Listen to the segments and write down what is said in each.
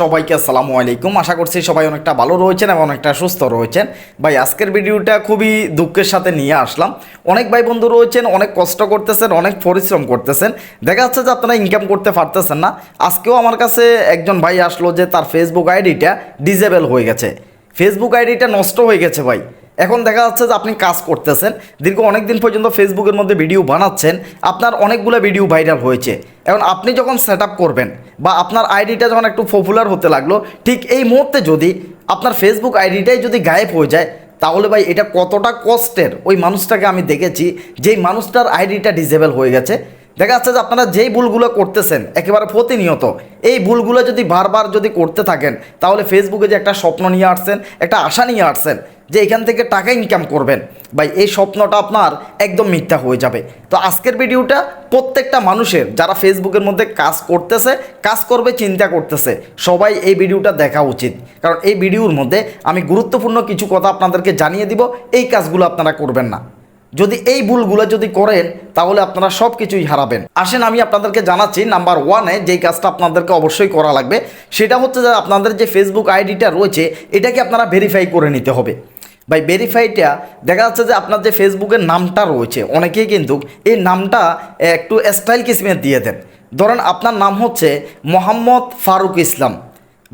সবাইকে আসসালামু আলাইকুম। আশা করছি সবাই অনেকটা ভালো রয়েছেন এবং অনেকটা সুস্থ রয়েছেন। ভাই, আজকের ভিডিওটা খুবই দুঃখের সাথে নিয়ে আসলাম। অনেক ভাই বন্ধু রয়েছেন, অনেক কষ্ট করতেছেন, অনেক পরিশ্রম করতেছেন। দেখা যাচ্ছে যে আপনারা ইনকাম করতে পারতেছেন না। আজকেও আমার কাছে একজন ভাই আসলো যে তার ফেসবুক আইডিটা ডিজেবল হয়ে গেছে। ফেসবুক আইডিটা নষ্ট হয়ে গেছে ভাই। এখন দেখা যাচ্ছে যে আপনি কাজ করতেছেন, দীর্ঘ অনেক দিন পর্যন্ত ফেসবুকের মধ্যে ভিডিও বানাচ্ছেন, আপনার অনেকগুলো ভিডিও ভাইরাল হয়েছে। এখন আপনি যখন সেট করবেন বা আপনার আইডিটা যখন একটু পপুলার হতে লাগল, ঠিক এই মুহূর্তে যদি আপনার ফেসবুক আইডিটাই যদি গায়েব হয়ে যায়, তাহলে ভাই এটা কতটা কষ্টের? ওই মানুষটাকে আমি দেখেছি, যেই মানুষটার আইডিটা ডিজেবল হয়ে গেছে। দেখা যাচ্ছে যে আপনারা যেই ভুলগুলো করতেছেন, একেবারে প্রতিনিয়ত, এই ভুলগুলো যদি বারবার যদি করতে থাকেন, তাহলে ফেসবুকে যে একটা স্বপ্ন নিয়ে আসছেন, একটা আশা নিয়ে আসছেন যে এখান থেকে টাকা ইনকাম করবেন। ভাই, এই স্বপ্নটা আপনার একদম মিথ্যা হয়ে যাবে। তো আজকের ভিডিওটা প্রত্যেকটা মানুষের, যারা ফেসবুকের মধ্যে কাজ করতেছে, কাজ করবে, চিন্তা করতেছে, সবাই এই ভিডিওটা দেখা উচিত। কারণ এই ভিডিওর মধ্যে আমি গুরুত্বপূর্ণ কিছু কথা আপনাদেরকে জানিয়ে দিব, এই কাজগুলো আপনারা করবেন না। যদি এই ভুলগুলো যদি করেন, তাহলে আপনারা সব কিছুই হারাবেন। আসেন, আমি আপনাদেরকে জানাচ্ছি, নাম্বার ওয়ানে যেই কাজটা আপনাদেরকে অবশ্যই করা লাগবে, সেটা হচ্ছে যে আপনাদের যে ফেসবুক আইডিটা রয়েছে, এটাকে আপনারা ভেরিফাই করে নিতে হবে। ভাই ভেরিফাইটা দেখা যাচ্ছে যে আপনার যে ফেসবুকের নামটা রয়েছে, অনেকেই কিন্তু এই নামটা একটু স্টাইল কিসমের দিয়ে দেন। ধরেন আপনার নাম হচ্ছে মোহাম্মদ ফারুক ইসলাম।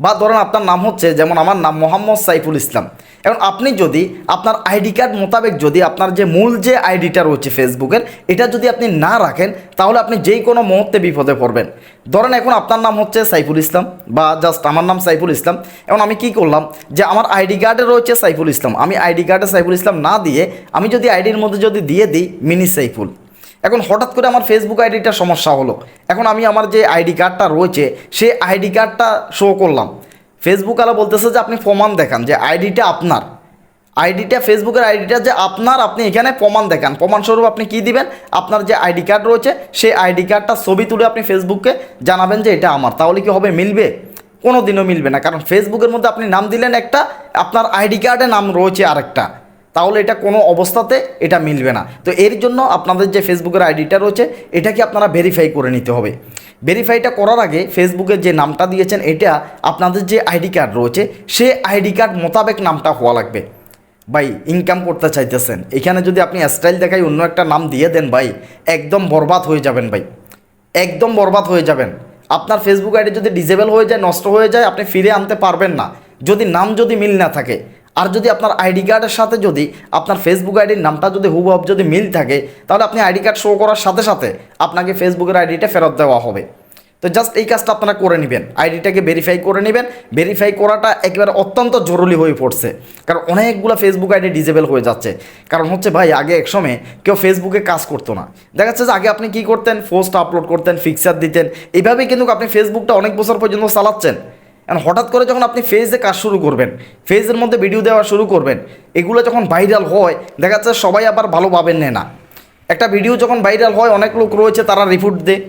বা ধরেন আপনার নাম হচ্ছে, যেমন আমার নাম মোহাম্মদ সাইফুল ইসলাম। এখন আপনি যদি আপনার আইডি কার্ড মোতাবেক যদি আপনার যে মূল যে আইডিটা রয়েছে ফেসবুকের, এটা যদি আপনি না রাখেন, তাহলে আপনি যেই কোনো মুহূর্তে বিপদে পড়বেন। ধরেন এখন আপনার নাম হচ্ছে সাইফুল ইসলাম বা জাস্ট আমার নাম সাইফুল ইসলাম। এখন আমি কি করলাম যে আমার আইডি কার্ডে রয়েছে সাইফুল ইসলাম। আমি আইডি কার্ডে সাইফুল ইসলাম না দিয়ে, আমি যদি আইডির মধ্যে যদি দিয়ে দিই, মিনি সাইফুল। এখন হঠাৎ করে আমার ফেসবুক আইডিটা সমস্যা হলো। এখন আমি আমার যে আইডি কার্ডটা রয়েছে, সেই আইডি কার্ডটা শো করলাম। ফেসবুক আলা বলতেছে যে, আপনি প্রমাণ দেখান যে আইডিটা আপনার। আইডিটা ফেসবুকের আইডিটা যে আপনার, আপনি এখানে প্রমাণ দেখান। প্রমাণস্বরূপ আপনি কি দিবেন? আপনার যে আইডি কার্ড রয়েছে, সেই আইডি কার্ডটা ছবি তুলে আপনি ফেসবুককে জানাবেন যে এটা আমার। তাহলে কি হবে? মিলবে? কোনো দিনও মিলবে না। কারণ ফেসবুকের মধ্যে আপনি নাম দিলেন একটা, আপনার আইডি কার্ডে নাম রয়েছে আরেকটা। তাহলে এটা কোনো অবস্থাতে এটা মিলবে না। তো এর জন্য আপনাদের যে ফেসবুকের আইডিটা রয়েছে, এটাকে আপনারা ভেরিফাই করে নিতে হবে। ভেরিফাইটা করার আগে ফেসবুকের যে নামটা দিয়েছেন, এটা আপনাদের যে আইডি কার্ড রয়েছে সে আইডি কার্ড মোতাবেক নামটা হওয়া লাগবে। ভাই ইনকাম করতে চাইতেছেন। এখানে যদি আপনি স্টাইল দেখাই অন্য একটা নাম দিয়ে দেন ভাই, একদম বরবাদ হয়ে যাবেন ভাই। একদম বরবাদ হয়ে যাবেন। আপনার ফেসবুক আইডি যদি ডিজেবল হয়ে যায়, নষ্ট হয়ে যায়, আপনি ফিরে আনতে পারবেন না। যদি নাম যদি মিল না থাকে আর যদি আপনার আইডি কার্ডের সাথে যদি আপনার ফেসবুক আইডির নামটা যদি হুবহব যদি মিল থাকে, তাহলে আপনি আইডি কার্ড শো করার সাথে সাথে আপনাকে ফেসবুকের আইডিটা ফেরত দেওয়া হবে। তো জাস্ট এই কাজটা আপনারা করে নেবেন। আইডিটাকে ভেরিফাই করে নেবেন। ভেরিফাই করাটা একেবারে অত্যন্ত জরুরি হয়ে পড়ছে। কারণ অনেকগুলো ফেসবুক আইডি ডিজেবল হয়ে যাচ্ছে। কারণ হচ্ছে ভাই, আগে এক সময় কেউ ফেসবুকে কাজ করতো না। দেখা যাচ্ছে যে আগে আপনি কি করতেন? পোস্ট আপলোড করতেন ফিক্সার দিতেন। এইভাবেই কিন্তু আপনি ফেসবুকটা অনেক বছর পর্যন্ত চালাচ্ছেন। এখন হঠাৎ করে যখন আপনি ফেজে কাজ শুরু করবেন, ফেজের মধ্যে ভিডিও দেওয়া শুরু করবেন, এগুলো যখন ভাইরাল হয়, দেখা যাচ্ছে সবাই আবার ভালো পাবেন না। একটা ভিডিও যখন ভাইরাল হয়, অনেক লোক রয়েছে তারা রিপোর্ট দেয়।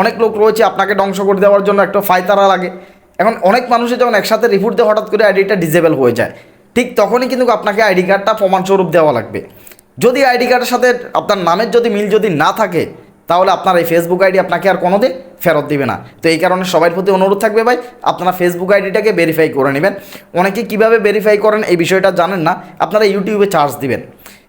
অনেক লোক রয়েছে আপনাকে ধ্বংস করে দেওয়ার জন্য একটা ফায়তারা লাগে। এখন অনেক মানুষের যখন একসাথে রিপোর্ট দিয়ে, হঠাৎ করে আইডিটা ডিজেবল হয়ে যায়। ঠিক তখনই কিন্তু আপনাকে আইডি কার্ডটা প্রমাণস্বরূপ দেওয়া লাগবে। যদি আইডি কার্ডের সাথে আপনার নামের যদি মিল যদি না থাকে তাহলে আপনার এই ফেসবুক আইডি আপনাকে আর কোনো দিন ফেরত দিবে না। তো এই কারণে সবার প্রতি অনুরোধ থাকবে ভাই, আপনারা ফেসবুক আইডিটাকে ভেরিফাই করে নেবেন। অনেকে কীভাবে ভেরিফাই করেন এই বিষয়টা জানেন না, আপনারা ইউটিউবে চার্জ দিবেন।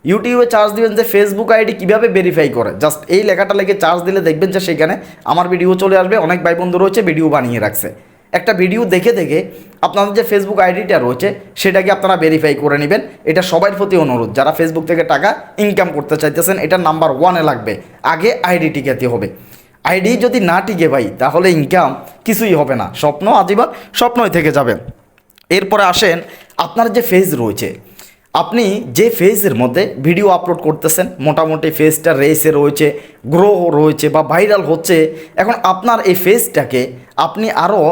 ইউটিউবে চার্জ দিবেন যে ফেসবুক আইডি কীভাবে ভেরিফাই করে। জাস্ট এই লেখাটা লেগে চার্জ দিলে দেখবেন যে সেখানে আমার ভিডিও চলে আসবে, অনেক ভাই বন্ধু রয়েছে ভিডিও বানিয়ে রাখছে। একটা ভিডিও দেখে দেখে আপনাদের যে ফেসবুক আইডিটা রয়েছে, সেটাকে আপনারা ভেরিফাই করে নেবেন। এটা সবার প্রতি অনুরোধ। যারা ফেসবুক থেকে টাকা ইনকাম করতে চাইতেছেন এটা নাম্বার ওয়ানে লাগবে। আগে আইডি টিকাতে হবে। আইডি যদি না টিকে ভাই, তাহলে ইনকাম কিছুই হবে না। স্বপ্ন আজীবন স্বপ্নই থেকে যাবে। এরপরে আসেন, আপনার যে ফেজ রয়েছে। আপনি যে ফেজের মধ্যে ভিডিও আপলোড করতেছেন, মোটামুটি ফেজটা রেসে রয়েছে গ্রো রয়েছে বা ভাইরাল হচ্ছে, এখন আপনার এই ফেজটাকে আপনি আরও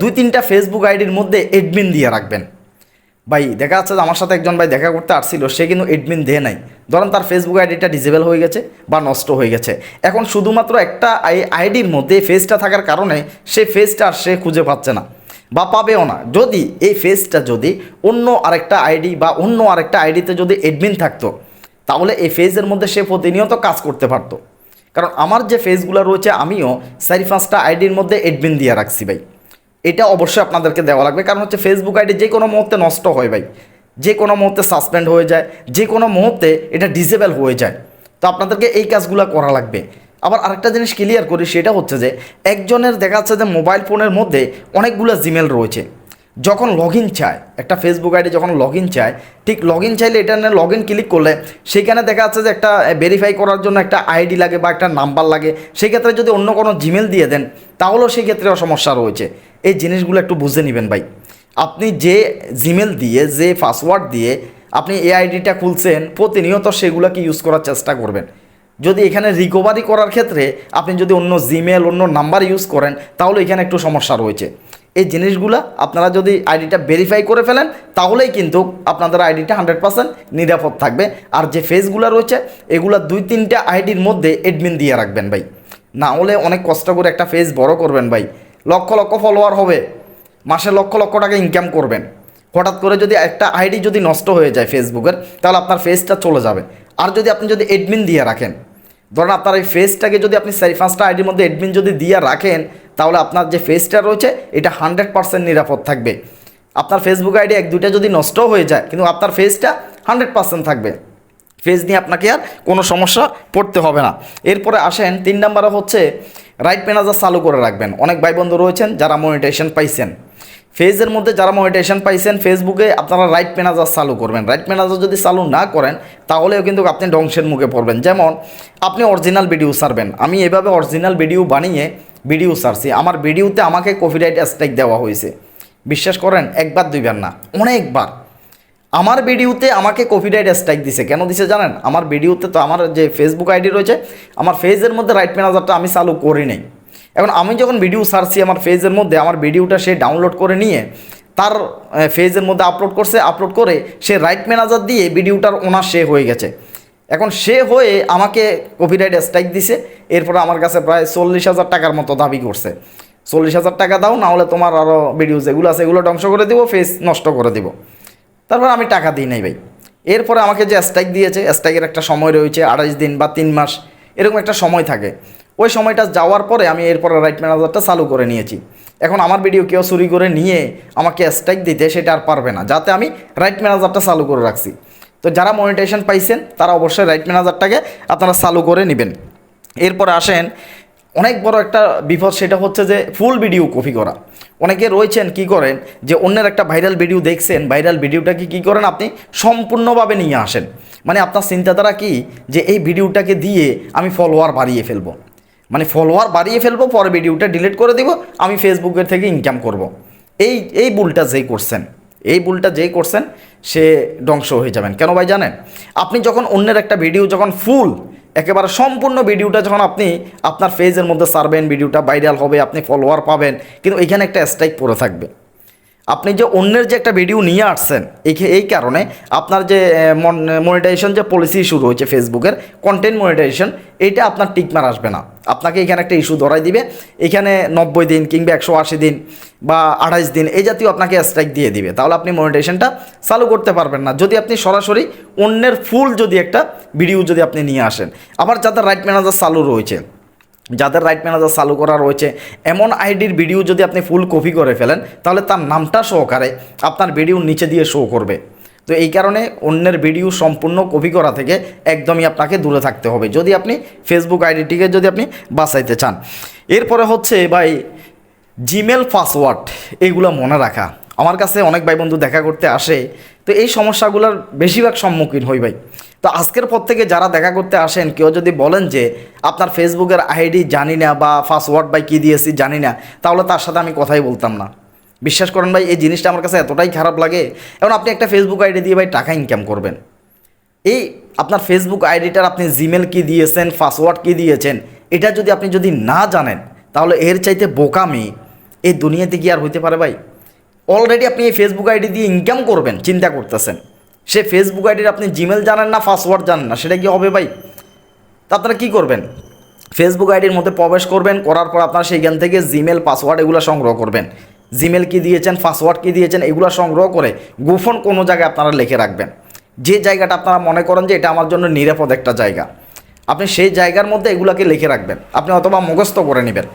দুই তিনটা ফেসবুক আইডির মধ্যে এডমিন দিয়ে রাখবেন। ভাই, দেখা যাচ্ছে যে আমার সাথে একজন ভাই দেখা করতে আসছিল, সে কিন্তু এডমিন দেয় নাই। ধরেন তার ফেসবুক আইডিটা ডিজেবল হয়ে গেছে বা নষ্ট হয়ে গেছে। এখন শুধুমাত্র একটা আইডির মধ্যে ফেজটা থাকার কারণে সে ফেজটা আর সে খুঁজে পাচ্ছে না বা পাবেও না। যদি এই ফেজটা যদি অন্য আরেকটা আইডি বা অন্য আরেকটা আইডিতে যদি এডমিন থাকতো, তাহলে এই ফেজের মধ্যে সে প্রতিনিয়ত কাজ করতে পারতো। কারণ আমার যে ফেজগুলো রয়েছে, আমিও চারি পাঁচটা আইডির মধ্যে এডমিন দিয়ে রাখছি ভাই। এটা অবশ্যই আপনাদেরকে দেওয়া লাগবে, কারণ হচ্ছে ফেসবুক আইডি যে কোনো মুহূর্তে নষ্ট হয় ভাই। যে কোনো মুহূর্তে সাসপেন্ড হয়ে যায়, যে কোনো মুহূর্তে এটা ডিসেবল হয়ে যায়। তো আপনাদেরকে এই কাজগুলো করা লাগবে। আবার আরেকটা জিনিস ক্লিয়ার করি, সেটা হচ্ছে যে, একজনের দেখা যাচ্ছে যে মোবাইল ফোনের মধ্যে অনেকগুলো জিমেল রয়েছে। যখন লগ ইন চায়, একটা ফেসবুক আইডি যখন লগ ইন চায়, ঠিক লগ ইন চাইলে এটা নিয়ে লগ ইন ক্লিক করলে সেখানে দেখা যাচ্ছে যে একটা ভেরিফাই করার জন্য একটা আইডি লাগে বা একটা নাম্বার লাগে। সেই ক্ষেত্রে যদি অন্য কোনো জিমেল দিয়ে দেন, তাহলেও সেই ক্ষেত্রে সমস্যা রয়েছে। এই জিনিসগুলো একটু বুঝে নেবেন ভাই। আপনি যে জিমেল দিয়ে, যে পাসওয়ার্ড দিয়ে আপনি এই আইডিটা খুলছেন, প্রতিনিয়ত সেগুলোকে ইউজ করার চেষ্টা করবেন। যদি এখানে রিকভারি করার ক্ষেত্রে আপনি যদি অন্য জিমেল, অন্য নাম্বার ইউজ করেন, তাহলে এখানে একটু সমস্যা রয়েছে। এই জিনিসগুলো আপনারা যদি আইডিটা ভেরিফাই করে ফেলেন, তাহলেই কিন্তু আপনাদের আইডিটা হান্ড্রেড পার্সেন্ট নিরাপদ থাকবে। আর যে ফেসগুলো রয়েছে, এগুলো দুই তিনটা আইডির মধ্যে এডমিন দিয়ে রাখবেন ভাই। না হলে অনেক কষ্ট করে একটা ফেস বড় করবেন ভাই। লক্ষ লক্ষ ফলোয়ার হবে। মাসে লক্ষ লক্ষ টাকা ইনকাম করবেন। হঠাৎ করে যদি একটা আইডি যদি নষ্ট হয়ে যায় ফেসবুকের তাহলে আপনার ফেসটা চলে যাবে। আর যদি আপনি যদি এডমিন দিয়ে রাখেন ধরেন আপনার এই ফেসটাকে যদি আপনি চারি পাঁচটা আইডির মধ্যে এডমিন যদি দিয়ে রাখেন, তাহলে আপনার যে ফেসটা রয়েছে, এটা হান্ড্রেড পার্সেন্ট নিরাপদ থাকবে। আপনার ফেসবুক আইডি এক দুইটা যদি নষ্ট হয়ে যায়, কিন্তু আপনার ফেসটা হান্ড্রেড পার্সেন্ট থাকবে। ফেস নিয়ে আপনাকে আর কোনো সমস্যা পড়তে হবে না। এরপরে আসেন, তিন নম্বরে হচ্ছে রাইট ম্যানেজার চালু করে রাখবেন। অনেক ভাই বন্ধু রয়েছেন যারা মনিটেশন পাইছেন। ফেজের মধ্যে যারা মনিটেশন পাইছেন ফেসবুকে আপনারা রাইট ম্যানেজার চালু করবেন। রাইট ম্যানেজার যদি চালু না করেন, তাহলেও কিন্তু আপনি ধ্বংসের মুখে পড়বেন। যেমন, আপনি অরিজিনাল ভিডিও সারবেন আমি এভাবে অরিজিনাল ভিডিও বানিয়ে ভিডিও সারছি আমার ভিডিওতে আমাকে কপিরাইট স্ট্রাইক দেওয়া হয়েছে। বিশ্বাস করেন, একবার দুইবার না, অনেকবার। আমার ভিডিওতে আমাকে কপিরাইট স্ট্রাইক দিছে। কেন দিছে জানেন? আমার ভিডিওতে তো আমার যে ফেসবুক আইডি রয়েছে, আমার ফেজের মধ্যে রাইট ম্যানেজারটা আমি চালু করি নাই। এখন আমি যখন ভিডিও সারছি আমার ফেজের মধ্যে, আমার ভিডিওটা সে ডাউনলোড করে নিয়ে, তার ফেজের মধ্যে আপলোড করছে আপলোড করে সে রাইট ম্যানেজার দিয়ে ভিডিওটার ওনার সে হয়ে গেছে। এখন সে হয়ে আমাকে কপিরাইট স্ট্রাইক দিছে, এরপরে আমার কাছে প্রায় চল্লিশ হাজার টাকার মতো দাবি করছে। চল্লিশ হাজার টাকা দাও, না হলে তোমার আরও ভিডিও যেগুলো আছে, এগুলো ধ্বংস করে দিব ফেস নষ্ট করে দিব। তারপর আমি টাকা দিই নাই ভাই। এরপরে আমাকে যে স্ট্রাইক দিয়েছে স্ট্রাইকের একটা সময় রয়েছে, আড়াইশ দিন বা তিন মাস, এরকম একটা সময় থাকে। ওই সময়টা যাওয়ার পরে আমি এরপরে রাইট ম্যানেজারটা চালু করে নিয়েছি। এখন আমার ভিডিও কেউ চুরি করে নিয়ে আমাকে স্ট্রাইক দিতে, সেটা আর পারবে না। যাতে আমি রাইট ম্যানেজারটা চালু করে রাখছি। তো যারা মনিটেশন পাইছেন, তারা অবশ্যই রাইট ম্যানেজারটাকে আপনারা চালু করে নেবেন। এরপরে আসেন, অনেক বড় একটা বিপদ সেটা হচ্ছে যে ফুল ভিডিও কপি করা। অনেকে রয়েছেন কি করেন যে অন্যের একটা ভাইরাল ভিডিও দেখছেন ভাইরাল ভিডিওটাকে কি করেন আপনি? সম্পূর্ণভাবে নিয়ে আসেন। মানে আপনার চিন্তাধারা কি? যে এই ভিডিওটাকে দিয়ে আমি ফলোয়ার বাড়িয়ে ফেলব। মানে ফলোয়ার বাড়িয়ে ফেলব, পরে ভিডিওটা ডিলিট করে দিব, আমি ফেসবুকের থেকে ইনকাম করব। এই এই বুলটা যেই করছেন, এই বুলটা যেই করছেন, সে ধ্বংস হয়ে যাবেন। কেন ভাই জানেন? আপনি যখন অন্যের একটা ভিডিও যখন ফুল একেবারে সম্পূর্ণ ভিডিওটা যখন আপনি আপনার ফেজের মধ্যে সারবেন ভিডিওটা ভাইরাল হবে, আপনি ফলোয়ার পাবেন, কিন্তু এখানে একটা স্ট্রাইক পড়ে থাকবে। আপনি যে অন্যের যে একটা ভিডিও নিয়ে আসছেন, এই কারণে আপনার যে মনিটাইজেশন যে পলিসি ইস্যু রয়েছে ফেসবুকের কন্টেন্ট মনিটাইজেশন এইটা আপনার টিকমার আসবে না। আপনাকে এখানে একটা ইস্যু ধরাই দিবে। এখানে নব্বই দিন কিংবা একশো আশি দিন বা আঠাইশ দিন, এই জাতীয় আপনাকে স্ট্রাইক দিয়ে দিবে। তাহলে আপনি মনিটাইজেশনটা চালু করতে পারবেন না। যদি আপনি সরাসরি অন্যের ফুল যদি একটা ভিডিও যদি আপনি নিয়ে আসেন। আবার যাদের রাইট ম্যানেজার চালু রয়েছে যাদের রাইট ম্যানেজার চালু করা রয়েছে, এমন আইডির ভিডিও যদি আপনি ফুল কপি করে ফেলেন, তাহলে তার নামটা সহকারে আপনার ভিডিওর নিচে দিয়ে শো করবে। তো এই কারণে অন্যের ভিডিও সম্পূর্ণ কপি করা থেকে একদমই আপনাকে দূরে থাকতে হবে, যদি আপনি ফেসবুক আইডিটিকে যদি আপনি বাঁচাইতে চান। এরপরে হচ্ছে ভাই জিমেল পাসওয়ার্ড এইগুলো মনে রাখা। আমার কাছে অনেক ভাই বন্ধু দেখা করতে আসে, তো এই সমস্যাগুলোর বেশিরভাগ সম্মুখীন হই ভাই। তো আজকের পর থেকে যারা দেখা করতে আসেন, কেউ যদি বলেন যে, আপনার ফেসবুকের আইডি জানি না বা পাসওয়ার্ড বাই কী দিয়েছি জানি না, তাহলে তার সাথে আমি কথাই বলতাম না। বিশ্বাস করেন ভাই, এই জিনিসটা আমার কাছে এতটাই খারাপ লাগে। এখন আপনি একটা ফেসবুক আইডি দিয়ে ভাই টাকা ইনকাম করবেন। এই আপনার ফেসবুক আইডিটার আপনি জিমেল কি দিয়েছেন পাসওয়ার্ড কি দিয়েছেন, এটা যদি আপনি যদি না জানেন, তাহলে এর চাইতে বোকামি এই দুনিয়াতে কি আর হইতে পারে ভাই? অলরেডি আপনি এই ফেসবুক আইডি দিয়ে ইনকাম করবেন, চিন্তা করতেছেন। সে ফেসবুক আইডির আপনি জিমেল জানেন না পাসওয়ার্ড জানেন না, সেটা কি হবে ভাই? তা আপনারা কী করবেন? ফেসবুক আইডির মধ্যে প্রবেশ করবেন, করার পর আপনারা সেইখান থেকে জিমেল পাসওয়ার্ড এগুলো সংগ্রহ করবেন। জিমেল কি দিয়েছেন পাসওয়ার্ড কি দিয়েছেন, এগুলো সংগ্রহ করে গোপন কোনো জায়গায় আপনারা লিখে রাখবেন। যে জায়গাটা আপনারা মনে করেন যে এটা আমার জন্য নিরাপদ একটা জায়গা, আপনি সেই জায়গার মধ্যে এগুলাকে লিখে রাখবেন। আপনি অথবা মুখস্থ করে নেবেন।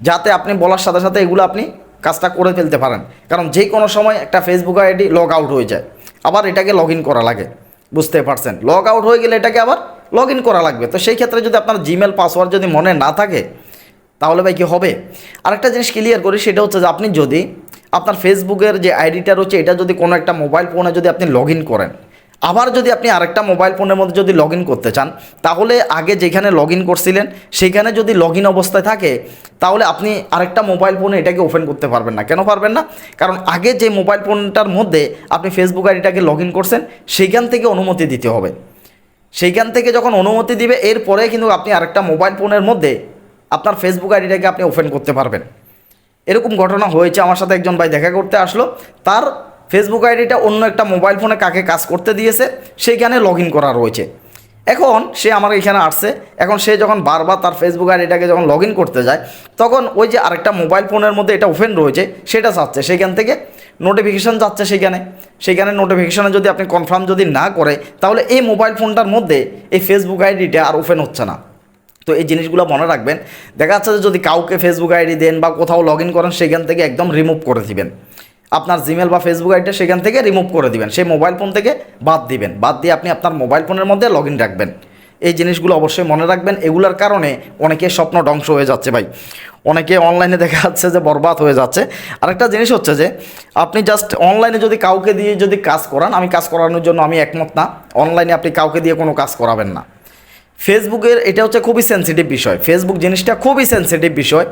যাতে আপনি বলার সাথে সাথে এগুলো আপনি কাজটা করে ফেলতে পারেন। কারণ যে কোনো সময় একটা ফেসবুক আইডি লগ আউট হয়ে যায়। আবার এটাকে লগ ইন করা লাগে। বুঝতে পারছেন? লগ আউট হয়ে গেলে এটাকে আবার লগ ইন করা লাগবে। তো সেই ক্ষেত্রে যদি আপনার জিমেল পাসওয়ার্ড যদি মনে না থাকে, তাহলে ভাই কি হবে? আরেকটা জিনিস ক্লিয়ার করি, সেটা হচ্ছে যে আপনি যদি আপনার ফেসবুকের যে আইডিটা রয়েছে, এটা যদি কোনো একটা মোবাইল ফোনে যদি আপনি লগ ইন করেন আবার যদি আপনি আরেকটা মোবাইল ফোনের মধ্যে যদি লগ করতে চান, তাহলে আগে যেখানে লগ করছিলেন, সেখানে যদি লগ অবস্থায় থাকে, তাহলে আপনি আরেকটা মোবাইল ফোনে এটাকে ওপেন করতে পারবেন না। কেন পারবেন না? কারণ আগে যে মোবাইল ফোনটার মধ্যে আপনি ফেসবুক আইডিটাকে লগ ইন করছেন, সেইখান থেকে অনুমতি দিতে হবে। সেইখান থেকে যখন অনুমতি দিবে, এরপরে কিন্তু আপনি আরেকটা মোবাইল ফোনের মধ্যে আপনার ফেসবুক আইডিটাকে আপনি ওপেন করতে পারবেন। এরকম ঘটনা হয়েছে। আমার সাথে একজন ভাই দেখা করতে আসলো। তার ফেসবুক আইডিটা অন্য একটা মোবাইল ফোনে কাকে কাজ করতে দিয়েছে, সেইখানে লগ ইন করা রয়েছে। এখন সে আমার এখানে আসছে, এখন সে যখন বারবার তার ফেসবুক আইডিটাকে যখন লগ ইন করতে যায়, তখন ওই যে আরেকটা মোবাইল ফোনের মধ্যে এটা ওপেন রয়েছে, সেটা চাচ্ছে সেখান থেকে নোটিফিকেশান যাচ্ছে সেখানে সেখানে নোটিফিকেশানে যদি আপনি কনফার্ম যদি না করে, তাহলে এই মোবাইল ফোনটার মধ্যে এই ফেসবুক আইডিটা আর ওপেন হচ্ছে না। তো এই জিনিসগুলো মনে রাখবেন। দেখা যাচ্ছে যে যদি কাউকে ফেসবুক আইডি দেন বা কোথাও লগ ইন করেন সেখান থেকে একদম রিমুভ করে দিবেন। আপনার জিমেল বা ফেসবুক আইডিটা সেখান থেকে রিমুভ করে দিবেন। সেই মোবাইল ফোন থেকে বাদ দিবেন। বাদ দিয়ে আপনি আপনার মোবাইল ফোনের মধ্যে লগ ইন রাখবেন। এই জিনিসগুলো অবশ্যই মনে রাখবেন। এগুলোর কারণে অনেকে স্বপ্ন ধ্বংস হয়ে যাচ্ছে ভাই। অনেকে অনলাইনে দেখা যাচ্ছে যে বরবাদ হয়ে যাচ্ছে। আরেকটা জিনিস হচ্ছে যে, আপনি জাস্ট অনলাইনে যদি কাউকে দিয়ে যদি কাজ করান, আমি কাজ করানোর জন্য আমি একমত না। অনলাইনে আপনি কাউকে দিয়ে কোনো কাজ করাবেন না। ফেসবুকের এটা হচ্ছে খুবই সেন্সিটিভ বিষয়। ফেসবুক জিনিসটা খুবই সেন্সিটিভ বিষয়।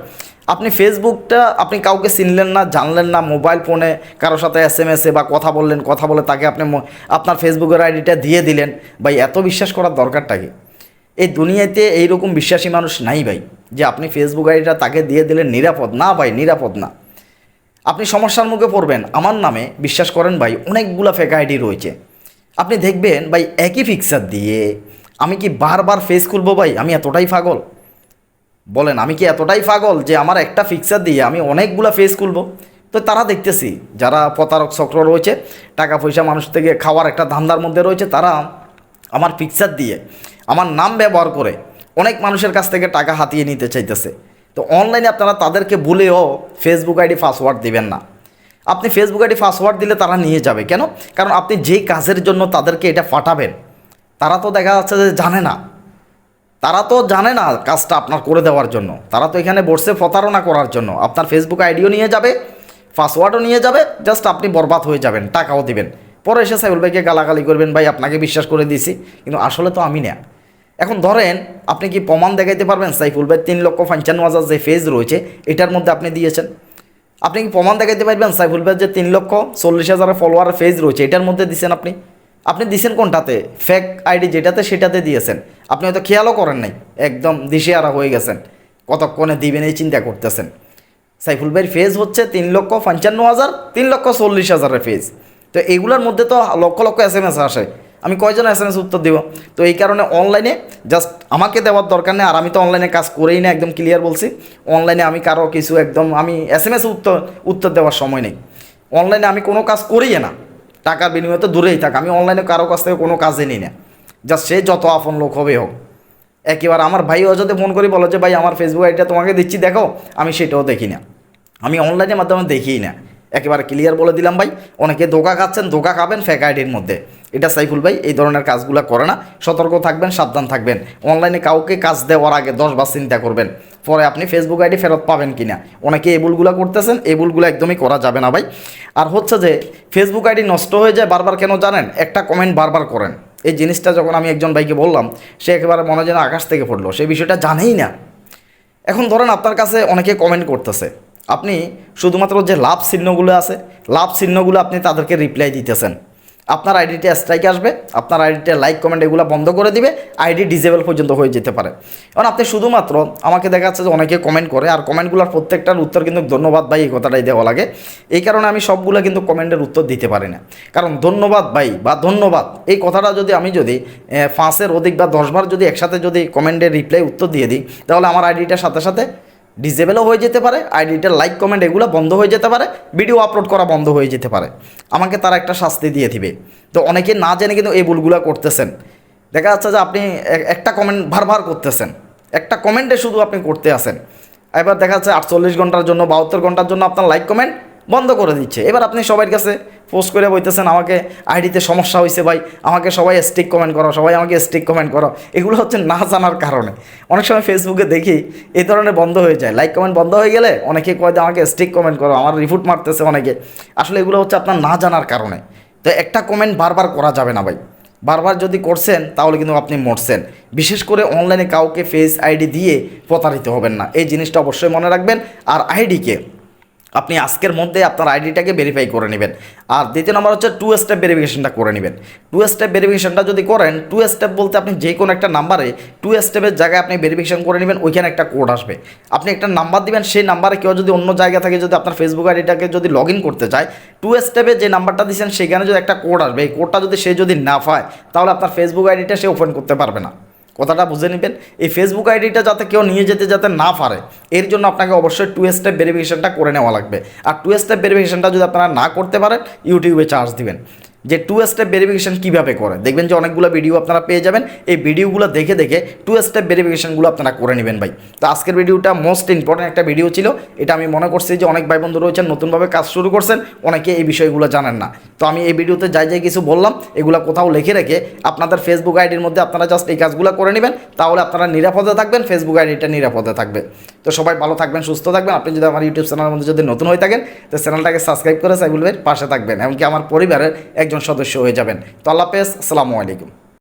আপনি ফেসবুকটা আপনি কাউকে চিনলেন না, জানলেন না মোবাইল ফোনে কারোর সাথে এস এম এসে বা কথা বললেন, কথা বলে তাকে আপনি আপনার ফেসবুকের আইডিটা দিয়ে দিলেন, ভাই এত বিশ্বাস করার দরকারটা কি? এই দুনিয়াতে এইরকম বিশ্বাসী মানুষ নাই ভাই, যে আপনি ফেসবুক আইডিটা তাকে দিয়ে দিলেন নিরাপদ। না ভাই, নিরাপদ না। আপনি সমস্যার মুখে পড়বেন। আমার নামে বিশ্বাস করেন ভাই, অনেকগুলো ফেক আইডি রয়েছে। আপনি দেখবেন ভাই একই ফিক্সার দিয়ে আমি কি বারবার ফেস খুলবো ভাই? আমি এতটাই পাগল। বলেন, আমি কি এতটাই পাগল যে আমার একটা ফিক্সার দিয়ে আমি অনেকগুলো ফেস খুলব? তো তারা দেখতেছি, যারা প্রতারক চক্র রয়েছে টাকা পয়সা মানুষ থেকে খাওয়ার একটা ধান্দার মধ্যে রয়েছে, তারা আমার ফিক্সার দিয়ে আমার নাম ব্যবহার করে অনেক মানুষের কাছ থেকে টাকা হাতিয়ে নিতে চাইতেছে। তো অনলাইনে আপনারা তাদেরকে ভুলেও ফেসবুক আইডি পাসওয়ার্ড দিবেন না। আপনি ফেসবুক আইডি পাসওয়ার্ড দিলে তারা নিয়ে যাবে। কেন? কারণ আপনি যেই কাজের জন্য তাদেরকে এটা পাঠাবেন, তারা তো দেখা যাচ্ছে যে জানে না। তারা তো জানে না কাজটা আপনার করে দেওয়ার জন্য। তারা তো এখানে বসে প্রতারণা করার জন্য। আপনার ফেসবুক আইডিও নিয়ে যাবে পাসওয়ার্ডও নিয়ে যাবে জাস্ট আপনি বরবাদ হয়ে যাবেন, টাকাও দিবেন। পরে এসে সাইবুল ভাইকে গালাগালি করবেন, ভাই, আপনাকে বিশ্বাস করে দিয়েছি, কিন্তু আসলে তো আমি না। এখন ধরেন, আপনি কি প্রমাণ দেখাইতে পারবেন? সাইফুল ভাই তিন লক্ষ পঞ্চান্ন হাজার যে ফেজ রয়েছে, এটার মধ্যে আপনি দিয়েছেন। আপনি কি প্রমাণ দেখাইতে পারবেন? সাইফুল ভাই যে তিন লক্ষ চল্লিশ হাজার ফলোয়ার ফেজ রয়েছে, এটার মধ্যে দিয়েছেন আপনি? আপনি দিছেন কোনটাতে? ফেক আইডি যেটাতে, সেটাতে দিয়েছেন। আপনি হয়তো খেয়ালও করেন নাই। একদম দিশেহারা হয়ে গেছেন। কতক্ষণে দিবেন এই চিন্তা করতেছেন? সাইফুল ভাইয়ের ফেজ হচ্ছে তিন লক্ষ পঞ্চান্ন হাজার, তিন লক্ষ চল্লিশ হাজারের ফেজ। তো এইগুলোর মধ্যে তো lakh lakh S M S আসে। আমি কয়জন এস এম এস উত্তর দিব? তো এই কারণে অনলাইনে জাস্ট আমাকে দেওয়ার দরকার নেই, আর আমি তো অনলাইনে কাজ করেই না, একদম ক্লিয়ার বলছি। অনলাইনে আমি কারও কিছু একদম, আমি এস এম এস উত্তর উত্তর দেওয়ার সময় নেই। অনলাইনে আমি কোনো কাজ করিই না। টাকার বিনিময়ে তো দূরেই থাক। আমি অনলাইনে কারও কাছ থেকে কোনো কাজে নিই না। জাস্ট সে যত আপন লোক হবে হোক। একেবারে আমার ভাই অযোধ্যে ফোন করে বলো যে, ভাই, আমার ফেসবুক আইডিটা তোমাকে দিচ্ছি, দেখো, আমি সেটাও দেখি না। আমি অনলাইনের মাধ্যমে দেখিই না। একেবারে ক্লিয়ার বলে দিলাম, ভাই, অনেকে ধোকা খাচ্ছেন, ধোকা খাবেন ফেক আইডির মধ্যে। এটা সাইফুল ভাই, এই ধরনের কাজগুলো করে না। সতর্ক থাকবেন, সাবধান থাকবেন। অনলাইনে কাউকে কাজ দেওয়ার আগে দশবার চিন্তা করবেন। পরে আপনি ফেসবুক আইডি ফেরত পাবেন কি না অনেকে এই ভুলগুলো করতেছেন, এই ভুলগুলো একদমই করা যাবে না ভাই। আর হচ্ছে যে ফেসবুক আইডি নষ্ট হয়ে যায় বারবার কেন জানেন? একটা কমেন্ট বারবার করেন। এই জিনিসটা যখন আমি একজন ভাইকে বললাম, সে একেবারে মনে যেন আকাশ থেকে পড়ল। সেই বিষয়টা জানেই না। এখন ধরেন আপনার কাছে অনেকে কমেন্ট করতেছে। আপনি শুধুমাত্র যে লাভ চিহ্নগুলো আছে, লাভ চিহ্নগুলো আপনি তাদেরকে রিপ্লাই দিতেছেন। আপনার আইডিটা স্ট্রাইক আসবে, আপনার আইডিটা লাইক কমেন্ট এগুলো বন্ধ করে দিবে, আইডি ডিজেবল পর্যন্ত হয়ে যেতে পারে। কারণ আপনি শুধুমাত্র আমাকে দেখা যাচ্ছে যে অনেকে কমেন্ট করে, আর কমেন্টগুলোর প্রত্যেকটার উত্তর কিন্তু ধন্যবাদ ভাই এই কথাটাই দেওয়া লাগে। এই কারণে আমি সবগুলো কিন্তু কমেন্টের উত্তর দিতে পারি না। কারণ ধন্যবাদ ভাই বা ধন্যবাদ, এই কথাটা যদি আমি যদি পাঁচের অধিক বা দশবার যদি একসাথে যদি কমেন্টের রিপ্লাই উত্তর দিয়ে দিই, তাহলে আমার আইডিটার সাথে সাথে ডিজেবলও হয়ে যেতে পারে আইডিটা লাইক কমেন্ট এগুলো বন্ধ হয়ে যেতে পারে ভিডিও আপলোড করা বন্ধ হয়ে যেতে পারে। আমাকে তারা একটা শাস্তি দিয়ে দিবে। তো অনেকে না জেনে কিন্তু এই ভুলগুলো করতেছেন। দেখা যাচ্ছে যে আপনি একটা কমেন্ট বারবার করতেছেন। একটা কমেন্টে শুধু আপনি করতে আসেন এবার দেখা যাচ্ছে আটচল্লিশ ঘণ্টার জন্য, বাহাত্তর ঘণ্টার জন্য আপনার লাইক কমেন্ট বন্ধ করে দিচ্ছে। এবার আপনি সবার কাছে পোস্ট করে বলতেছেন, আমাকে আইডিতে সমস্যা হয়েছে ভাই, আমাকে সবাই স্টিক কমেন্ট করো, সবাই আমাকে স্টিক কমেন্ট করো। এগুলো হচ্ছে না জানার কারণে। অনেক সময় ফেসবুকে দেখি এই ধরনের বন্ধ হয়ে যায়। লাইক কমেন্ট বন্ধ হয়ে গেলে অনেকে কয় যে, আমাকে স্টিক কমেন্ট করো, আমার রিফুট মারতেছে অনেকে। আসলে এগুলো হচ্ছে আপনার না জানার কারণে। তো একটা কমেন্ট বারবার করা যাবে না ভাই। বারবার যদি করছেন, তাহলে কিন্তু আপনি মরছেন। বিশেষ করে অনলাইনে কাউকে ফেস আইডি দিয়ে প্রতারিত হবেন না। এই জিনিসটা অবশ্যই মনে রাখবেন। আর আইডিকে আপনি আজকের মধ্যে আপনার আইডিটাকে ভেরিফাই করে নেবেন। আর দ্বিতীয় নম্বর হচ্ছে টু স্টেপ ভেরিফিকেশনটা করে নেবেন। টু স্টেপ ভেরিফিকেশনটা যদি করেন টু স্টেপ বলতে আপনি যে কোনো একটা নাম্বারে টু স্টেপের জায়গায় আপনি ভেরিফিকেশন করে নেবেন, ওইখানে একটা কোড আসবে। আপনি একটা নাম্বার দিবেন, সেই নাম্বারে কেউ যদি অন্য জায়গা থেকে যদি আপনার ফেসবুক আইডিটাকে যদি লগ ইন করতে চায় টু স্টেপে যে নাম্বারটা দিয়েছেন সেখানে যদি একটা কোড আসবে, এই কোডটা যদি সে যদি না পায়, তাহলে আপনার ফেসবুক আইডিটা সে ওপেন করতে পারবে না। কথাটা বুঝে নেবেন। এই ফেসবুক আইডিটা যাতে কেউ নিয়ে যেতে যাতে না পারে, এর জন্য আপনাকে অবশ্যই টু স্টেপ ভেরিফিকেশানটা করে নেওয়া লাগবে। আর টু স্টেপ ভেরিফিকেশনটা যদি আপনারা না করতে পারেন ইউটিউবে চার্জ দিবেন। যে টু স্টেপ ভেরিফিকেশন কীভাবে করে? দেখবেন যে অনেকগুলো ভিডিও আপনারা পেয়ে যাবেন। এই ভিডিওগুলো দেখে দেখে টু স্টেপ ভেরিফিকেশনগুলো আপনারা করে নেবেন ভাই। তো আজকের ভিডিওটা মোস্ট ইম্পর্টেন্ট একটা ভিডিও ছিল। এটা আমি মনে করছি যে অনেক ভাই বন্ধু রয়েছেন, নতুনভাবে কাজ শুরু করছেন, অনেকে এই বিষয়গুলো জানেন না। তো আমি এই ভিডিওতে যাই যাই কিছু বললাম, এগুলো কোথাও লিখে রেখে আপনাদের ফেসবুক আইডির মধ্যে আপনারা জাস্ট এই কাজগুলো করে নেবেন। তাহলে আপনারা নিরাপদে থাকবেন ফেসবুক আইডিটা নিরাপদে থাকবে। তো সবাই ভালো থাকবেন, সুস্থ থাকবেন। আপনি যদি আমার ইউটিউব চ্যানেলের মধ্যে যদি নতুন হয়ে থাকেন, তো চ্যানেলটাকে সাবস্ক্রাইব করে সাইবুলের পাশে থাকবেন। এমনকি আমার পরিবারের একজন সদস্য হয়ে যাবেন। তো আল্লাহ হাফেজ আসসালামু আলাইকুম।